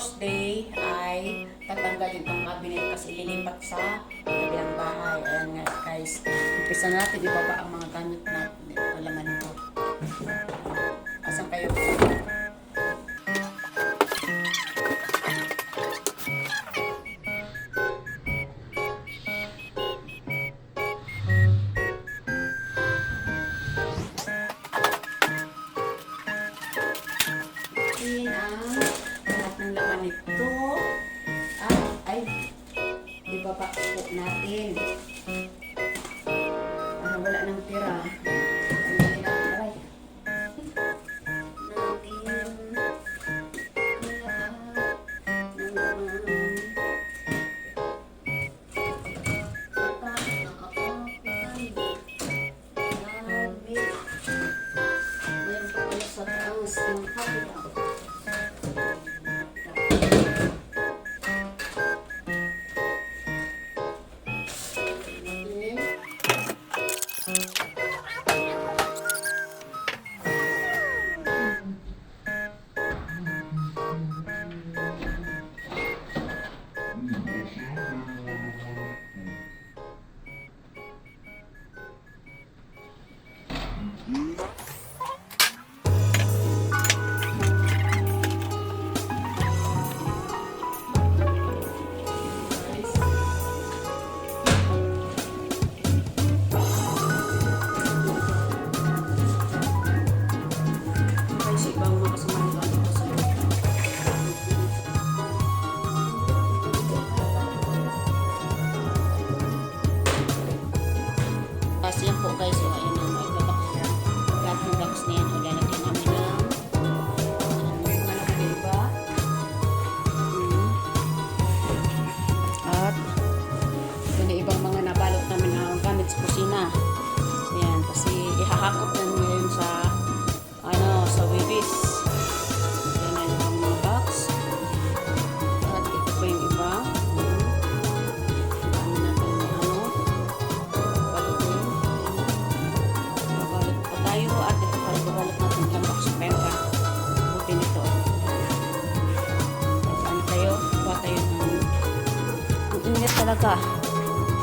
Thursday ay tatanggalin tong cabinet kasi lilipat sa kabilang bahay. Ayan nga guys. Umpisa na natin ibaba ang mga gamit natin.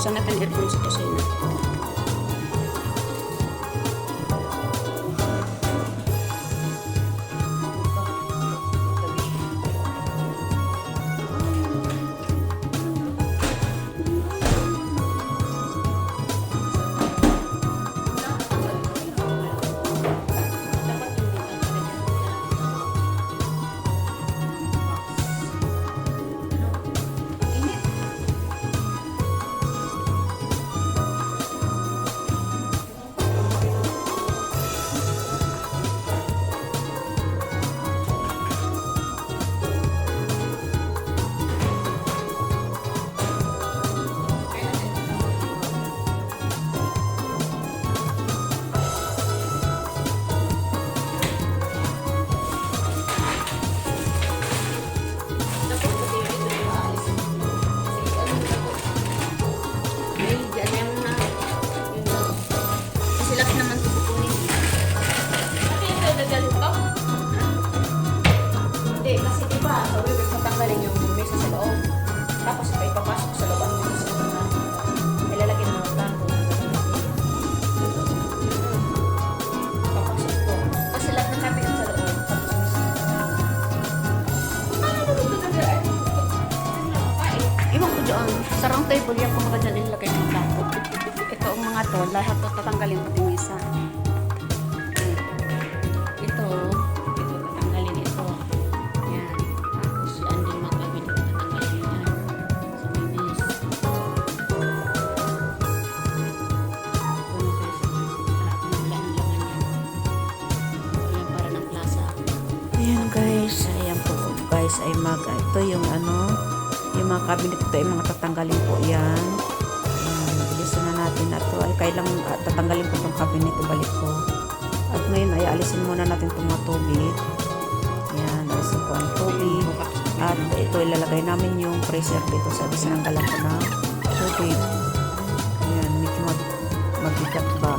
Saan natin aircon sa Sa table yan kung mga dyan ilagay ng blanco. Ito ang mga to, lahat to tatanggalin pati mesa. Hmm. Ito, ito tatanggalin ito. Yan. Tapos yan din mga cabinet tatanggalin yan. Sa may mesa. Ito na guys. Lahat ng laman yan. Yan para ng plaza. Ayan guys, ayan po guys ay mag, ito yung ano, yung mga cabinet ito ay mga tatanggalin po yan. Bilisan na natin na ito. Ay, kailang uh, ah, tatanggalin po itong cabinet. Ibalik ko. At ngayon ay alisin muna natin itong mga tubig. Yan. Alisin po ang tubig. At ito ilalagay namin yung freezer dito. Sabi sinanggalan ko na tubig. Ayan. Medyo mag magbigat ba.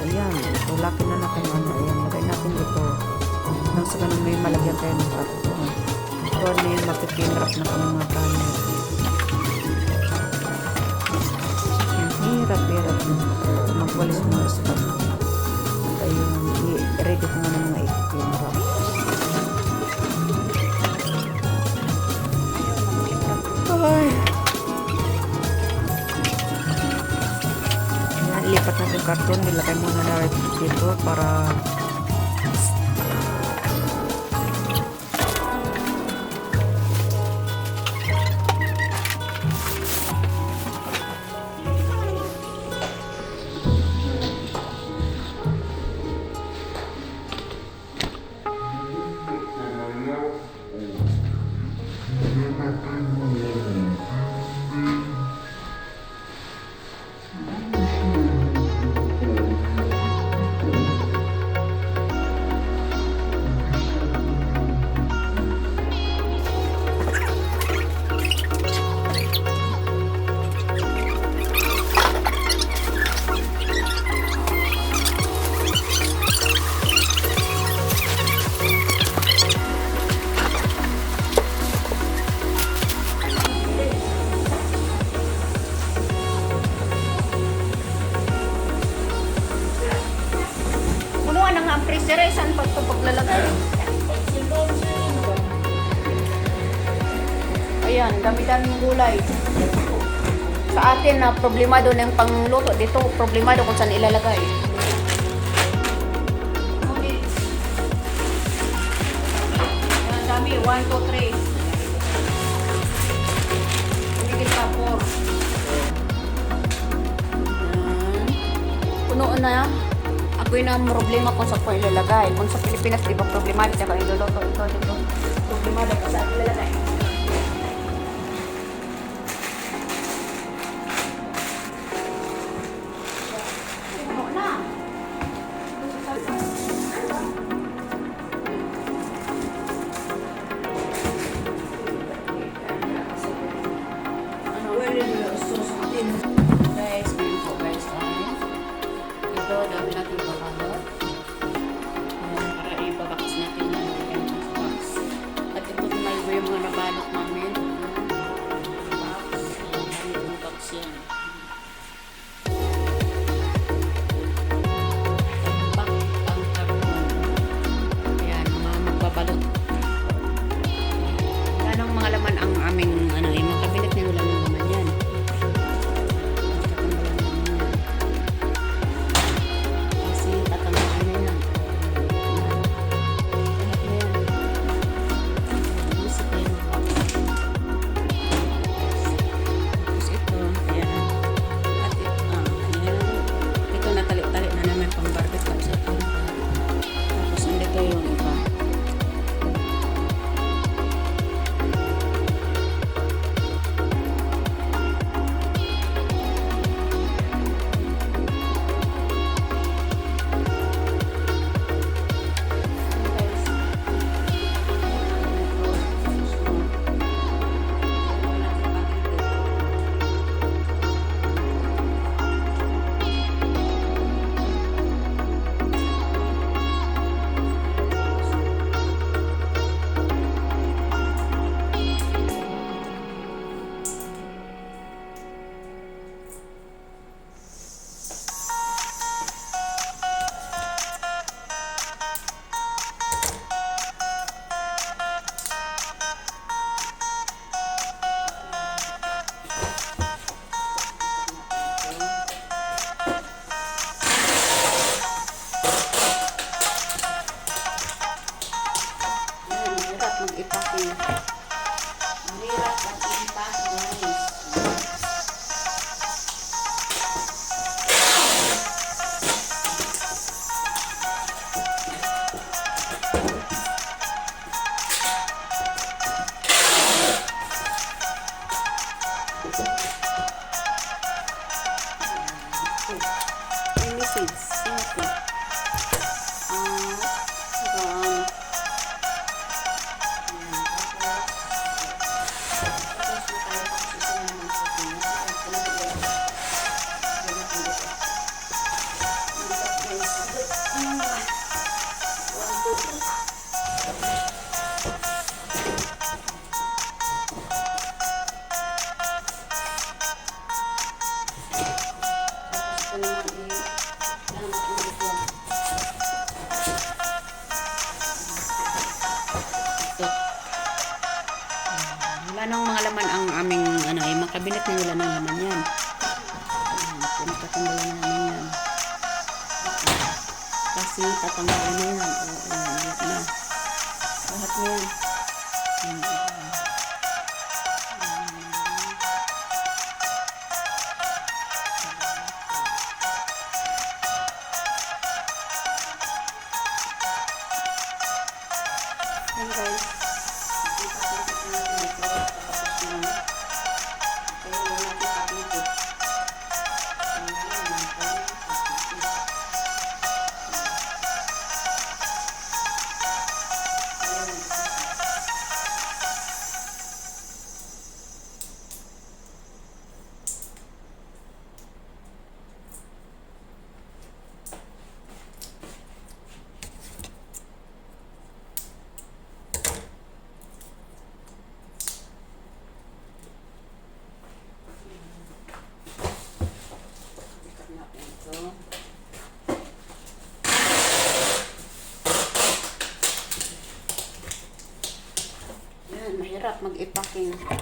Ayan. Ito laki na natin. Ano. Ayan. Lagay natin dito. Nang sa ganun may malagyan tayo ng parto yung mapipinrap na kami mga. Ang hirap-hirap magwalis stock. At ayun, i-ready ko ng mga ipinrap. Ay. Yan, ilipat natin karton. Nilagay muna na dito para Freezer eh. Saan pa ito paglalagay? Ayan, dami-daming gulay. Sa atin na problemado na yung pangluto. Dito, problemado kung saan ilalagay. Ayan, dami. 1, 2, 3. Umigit pa 4. Ayan. Puno na. Ako'y na problema kung saan ko ilalagay. Kung sa Pilipinas, di ba problemado kung iluluto ito dito. Problemado kung saan ilalagay. you. Wala nang mga laman ang aming ano eh, mga kabinet na wala nang laman yan. Ayan, Pinagtatanggalan namin yan. Kasi tatanggalin na yan. Oo, lahat na. Lahat na yan. 嗯。